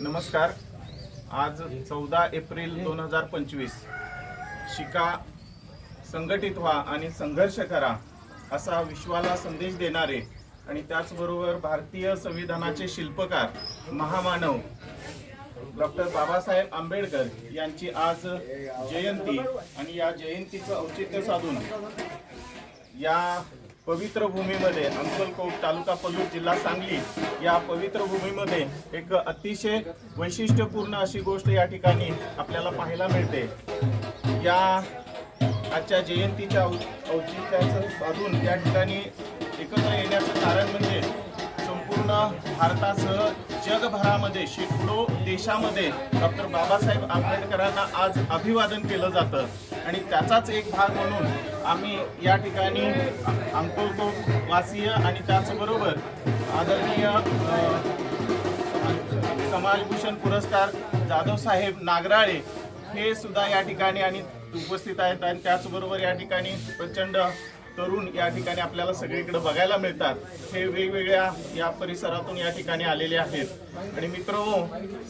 नमस्कार. आज चौदा एप्रिल दोन हजार पंचवीस. शिका संघटित व्हा आणि संघर्ष करा असा विश्वाला संदेश देणारे आणि त्याचबरोबर भारतीय संविधानाचे शिल्पकार महामानव डॉक्टर बाबासाहेब आंबेडकर यांची आज जयंती आणि या जयंतीचं औचित्य साधून या पवित्र भूमीमध्ये अंकलकोट तालुका पलूर जिल्हा सांगली या पवित्र भूमीमध्ये एक अतिशय वैशिष्ट्यपूर्ण अशी गोष्ट या ठिकाणी आपल्याला पाहायला मिळते. या आजच्या जयंतीच्या औचित्याचं साधून या ठिकाणी एकत्र येण्याचं कारण म्हणजे संपूर्ण भारतासह जगभरामध्ये शेकडो देशामध्ये डॉक्टर बाबासाहेब आंबेडकरांना आज अभिवादन केलं जातं. आणि त्याचाच एक भाग म्हणून आम्ही या ठिकाणी अंकोलकोट वासीय आणि त्याचबरोबर आदरणीय समाजभूषण पुरस्कार जाधव साहेब नागराळे हे सुद्धा या ठिकाणी आणि उपस्थित आहेत. आणि त्याचबरोबर या ठिकाणी प्रचंड तरुण या ठिकाणी आपल्याला सगळीकडे बघायला मिळतात. हे वेगवेगळ्या या परिसरातून या ठिकाणी आलेले आहेत. आणि मित्र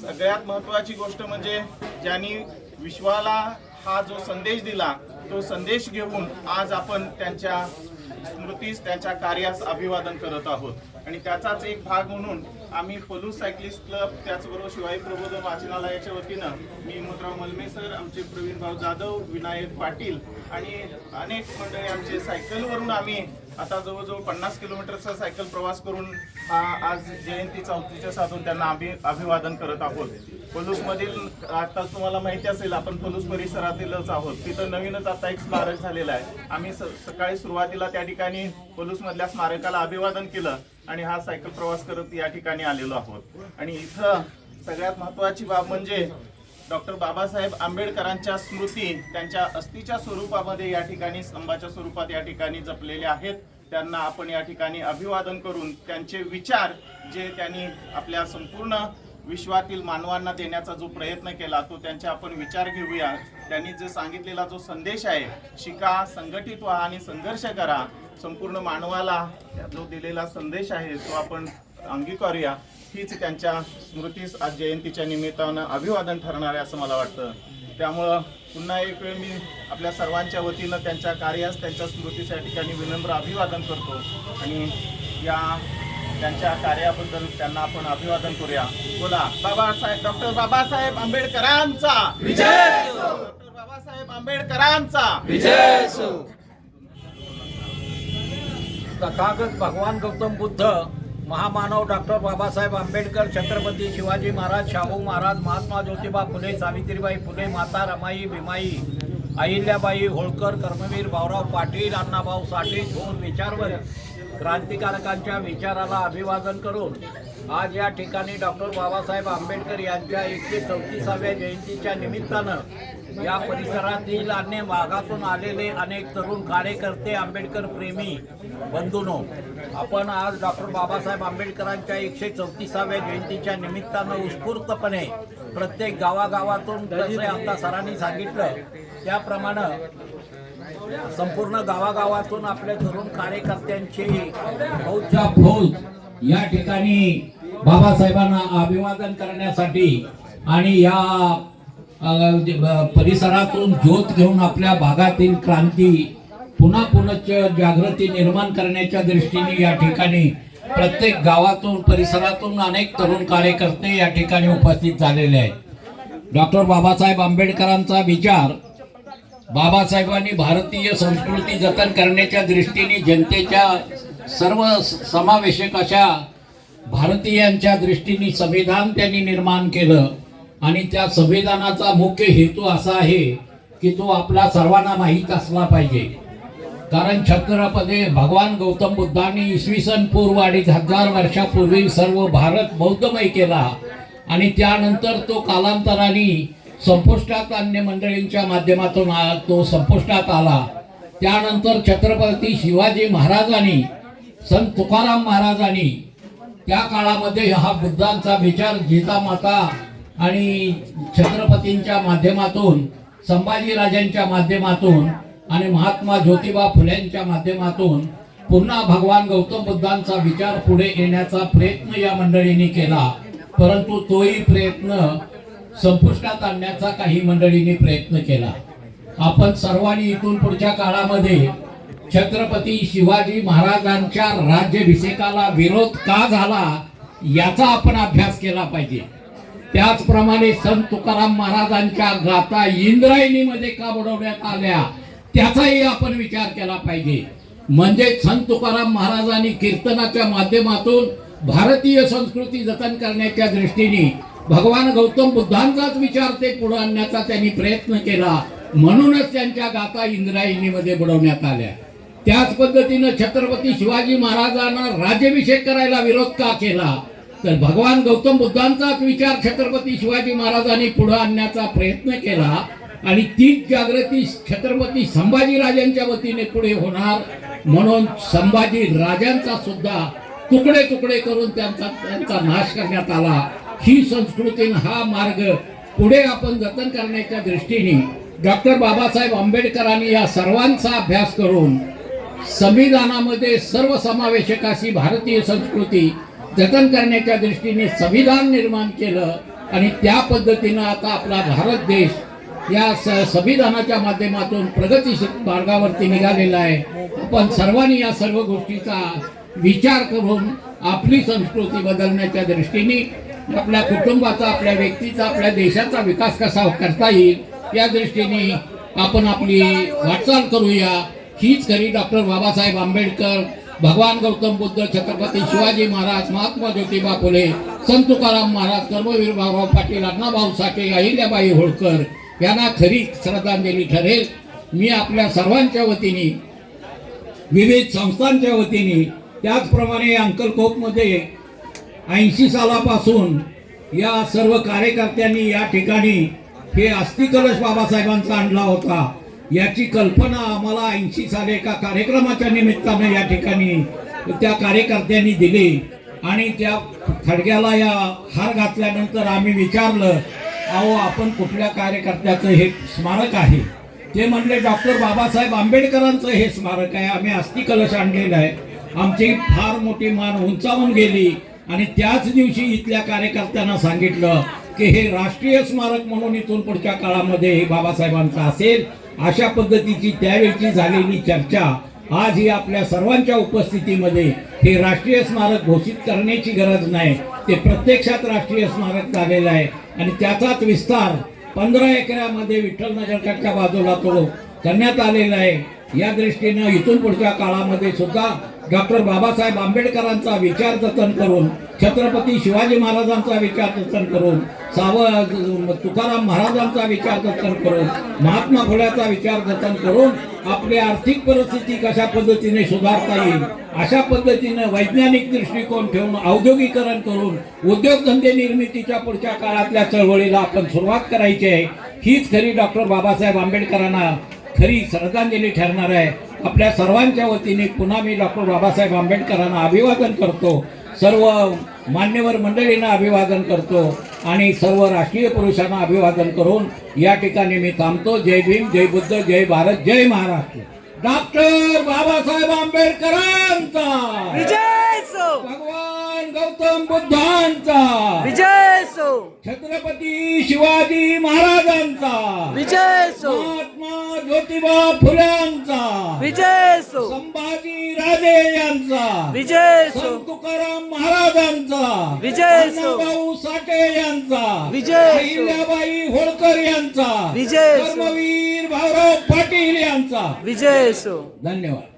सगळ्यात महत्त्वाची गोष्ट म्हणजे ज्यांनी विश्वाला हा जो संदेश दिला तो संदेश घेऊन आज आपण त्यांच्या स्मृतीस त्यांच्या कार्यास अभिवादन करत आहोत. आणि त्याचाच एक भाग म्हणून आम्ही पलूस सायकलिस्ट क्लब त्याचबरोबर शिवाई प्रबोधन वाचनालयाच्या वतीनं मी हिमतराव मलमे सर आमचे प्रवीण भाऊ जाधव विनायक पाटील आणि अनेक मंडळी आमचे सायकलवरून आम्ही आता जवळजवळ पन्नास किलोमीटरचा सायकल प्रवास करून हा आज जयंती चौथीच्या साधून त्यांना आम्ही अभिवादन करत आहोत. पलूसमधील आता तुम्हाला माहिती असेल आपण पलूस परिसरातीलच आहोत. तिथं नवीनच आता एक स्मारक झालेलं आहे. आम्ही स- सकाळी सुरुवातीला त्या ठिकाणी पलूसमधल्या स्मारकाला अभिवादन केलं आणि हा सायकल प्रवास करत या ठिकाणी आलेलो आहोत. आणि इथं सगळ्यात महत्वाची बाब म्हणजे डॉक्टर बाबासाहेब आंबेडकरांच्या स्मृती त्यांच्या अस्थीच्या स्वरूपामध्ये या ठिकाणी स्तंभाच्या स्वरूपात या ठिकाणी जपलेल्या आहेत. त्यांना आपण या ठिकाणी अभिवादन करून त्यांचे विचार जे त्यांनी आपल्या संपूर्ण विश्वातील मानवांना देण्याचा जो प्रयत्न केला तो त्यांचे आपण विचार घेऊया. त्यांनी जे सांगितलेला जो संदेश आहे शिका संघटित व्हा आणि संघर्ष करा. संपूर्ण मानवाला जो दिलेला संदेश आहे तो आपण अंगीकारूया. हीच त्यांच्या स्मृतीस आज जयंतीच्या निमित्तानं अभिवादन ठरणार आहे असं मला वाटतं. त्यामुळं पुन्हा एक वेळ मी आपल्या सर्वांच्या वतीनं त्यांच्या कार्यास त्यांच्या स्मृतीच्या ठिकाणी विनम्र अभिवादन करतो. आणि या त्यांच्या कार्याबद्दल त्यांना आपण अभिवादन करूया. बोला बाबासाहेब डॉक्टर बाबासाहेब आंबेडकरांचा. डॉक्टर बाबासाहेब आंबेडकरांचा. तथागत भगवान गौतम बुद्ध महामानव डॉक्टर बाबासाहेब आंबेडकर छत्रपती शिवाजी महाराज शाहू महाराज महात्मा ज्योतिबा फुले सावित्रीबाई फुले माता रमाई भीमाई अहिल्याबाई होळकर कर्मवीर भाऊराव पाटील अण्णाभाऊ साठे दोन विचारवर क्रांतिकारकांच्या विचाराला अभिवादन करून आज या ठिकाणी डॉक्टर बाबासाहेब आंबेडकर यांच्या एकशे चौतीसाव्या जयंतीच्या निमित्तानं या परिसरातील अन्य भागातून आलेले अनेक तरुण कार्यकर्ते आंबेडकर प्रेमी बंधूनो आपण आज डॉक्टर बाबासाहेब आंबेडकरांच्या एकशे चौतीसाव्या जयंतीच्या निमित्तानं उत्स्फूर्तपणे प्रत्येक गावागावातून जसे आता सरांनी सांगितलं त्याप्रमाणे संपूर्ण गावागावातून आपल्या तरुण कार्यकर्त्यांची फौजच्या फौज या ठिकाणी बाबासाहेबांना अभिवादन करण्यासाठी आणि या परिसरातून ज्योत घेऊन आपल्या भागातील क्रांती पुन्हा पुनश्च जागृती निर्माण करण्याच्या दृष्टीने या ठिकाणी प्रत्येक गावातून परिसरातून अनेक तरुण कार्यकर्ते या ठिकाणी उपस्थित झालेले आहेत. डॉक्टर बाबासाहेब आंबेडकरांचा विचार बाबासाहेबांनी भारतीय संस्कृती जतन करण्याच्या दृष्टीने जनतेच्या सर्व स- समावेशक अशा भारतीयांच्या दृष्टीने संविधान त्यांनी निर्माण केलं आणि त्या संविधानाचा मुख्य हेतू असा आहे की तो आपला सर्वांना माहीत असला पाहिजे. कारण छत्रपती भगवान गौतम बुद्धांनी इसवी सन पूर्व अडीच हजार वर्षापूर्वी सर्व भारत बौद्धमय केला. आणि त्यानंतर तो कालांतराने संपुष्टात अन्य मंडळींच्या माध्यमातून तो संपुष्टात आला. त्यानंतर छत्रपती शिवाजी महाराजांनी संत तुकाराम महाराजांनी त्या काळामध्ये हा बुद्धांचा विचार जिजामाता आणि छत्रपतींच्या माध्यमातून संभाजीराजांच्या माध्यमातून आणि महात्मा ज्योतिबा फुलेंच्या माध्यमातून पुन्हा भगवान गौतम बुद्धांचा विचार पुढे येण्याचा प्रयत्न या मंडळींनी केला. परंतु तोही प्रयत्न संपुष्टात आणण्याचा काही मंडळींनी प्रयत्न केला. आपण सर्वांनी इथून पुढच्या काळामध्ये छत्रपती शिवाजी महाराजांच्या राज्याभिषेकाला विरोध का झाला याचा आपण अभ्यास केला पाहिजे. त्याचप्रमाणे संत तुकाराम महाराजांच्या गाथा इंद्रायणीमध्ये का बुडवण्यात आल्या. त्याचाही आपण विचार केला पाहिजे. म्हणजे संत तुकाराम महाराजांनी कीर्तनाच्या माध्यमातून भारतीय संस्कृती जतन करण्याच्या दृष्टीने भगवान गौतम बुद्धांचाच विचार ते पुढे आणण्याचा त्यांनी प्रयत्न केला. म्हणूनच त्यांच्या गाथा इंद्रायणीमध्ये बुडवण्यात आल्या. त्याच पद्धतीनं छत्रपती शिवाजी महाराजांना राज्याभिषेक करायला विरोध का केला? तर भगवान गौतम बुद्धांचाच विचार छत्रपती शिवाजी महाराजांनी पुढे आणण्याचा प्रयत्न केला. आणि तीच जागृती छत्रपती संभाजी राजांच्या वतीने पुढे होणार. म्हणून संभाजी राजांचा सुद्धा तुकडे तुकडे करून त्यांचा त्यांचा नाश करण्यात आला. ही संस्कृती हा मार्ग पुढे आपण जतन करण्याच्या दृष्टीने डॉक्टर बाबासाहेब आंबेडकरांनी या सर्वांचा अभ्यास करून संविधानामध्ये सर्वसमावेशक अशी भारतीय संस्कृती जतन करण्याच्या दृष्टीने संविधान निर्माण केलं. आणि त्या पद्धतीनं आता आपला भारत देश या स संविधानाच्या माध्यमातून प्रगतीशील मार्गावरती निघालेला आहे. आपण सर्वांनी या सर्व गोष्टीचा विचार करून आपली संस्कृती बदलण्याच्या दृष्टीने आपल्या कुटुंबाचा आपल्या व्यक्तीचा आपल्या देशाचा विकास कसा करता येईल या दृष्टीने आपण आपली वाटचाल करूया. हीच खरी डॉक्टर बाबासाहेब आंबेडकर भगवान गौतम बुद्ध छत्रपती शिवाजी महाराज महात्मा ज्योतिबा फुले संत तुकाराम महाराज कर्मवीर भाऊराव पाटील अण्णाभाऊ साठे अहिल्याबाई होळकर यांना खरी श्रद्धांजली ठरेल. मी आपल्या सर्वांच्या वतीने विविध संस्थांच्या वतीने त्याचप्रमाणे अंकलकोपमध्ये ऐंशी सालापासून या सर्व कार्यकर्त्यांनी या ठिकाणी हे अस्थिकलश बाबासाहेबांचा आणला होता. याची कल्पना आम्हाला ऐंशी साली एका कार्यक्रमाच्या निमित्तानं या ठिकाणी त्या कार्यकर्त्यांनी दिली. आणि त्या खडग्याला या हार घातल्यानंतर आम्ही विचारलं अहो आपण कुठल्या कार्यकर्त्याचं हे स्मारक आहे? ते म्हणले डॉक्टर बाबासाहेब आंबेडकरांचं हे स्मारक आहे. आम्ही अस्थि कलश आणलेलं आहे. आमची फार मोठी मान उंचावून गेली. आणि त्याच दिवशी इथल्या कार्यकर्त्यांना सांगितलं की हे राष्ट्रीय स्मारक म्हणून इथून पुढच्या काळामध्ये हे बाबासाहेबांचं असेल. अशा पद्धतीची त्यावेळची झालेली चर्चा आज ही आपल्या सर्वांच्या उपस्थितीमध्ये हे राष्ट्रीय स्मारक घोषित करण्याची गरज नाही. ते प्रत्यक्षात राष्ट्रीय स्मारक झालेलं आहे. आणि त्याचाच विस्तार पंधरा एकरामध्ये विठ्ठलनगरच्या बाजूला तो करण्यात आलेला आहे. या दृष्टीनं इथून पुढच्या काळामध्ये सुद्धा डॉक्टर बाबासाहेब आंबेडकरांचा विचार जतन करून छत्रपती शिवाजी महाराजांचा विचार जतन करून साव तुकाराम महाराजांचा विचार जतन करून महात्मा फुल्याचा विचार जतन करून आपली आर्थिक परिस्थिती कशा पद्धतीने सुधारता येईल अशा पद्धतीनं वैज्ञानिक दृष्टिकोन ठेवून औद्योगिकरण करून उद्योगधंदे निर्मितीच्या पुढच्या काळातल्या चळवळीला आपण सुरुवात करायची आहे. हीच खरी डॉक्टर बाबासाहेब आंबेडकरांना खरी श्रद्धांजली ठरणार आहे. आपल्या सर्वांच्या वतीने पुन्हा मी डॉक्टर बाबासाहेब आंबेडकरांना अभिवादन करतो. सर्व मान्यवर मंडळींना अभिवादन करतो आणि सर्व राष्ट्रीय पुरुषांना अभिवादन करून या ठिकाणी मी थांबतो. जय भीम जय बुद्ध जय भारत जय महाराष्ट्र. डॉक्टर बाबासाहेब आंबेडकरांचा! सो! भगवान गौतम बुद्धांचा. विजय सो. छत्रपती शिवाजी महाराजांचा. विजय सो. महात्मा ज्योतिबा फुल्यांचा. विजय सो. संभाजी राजे यांचा. विजय सो. तुकाराम महाराजांचा. विजय सो. अण्णाभाऊ साठे यांचा. विजय. अहिल्याबाई होळकर यांचा. विजय. कर्मवीर भाऊराव पाटील यांचा. विजय सो. धन्यवाद.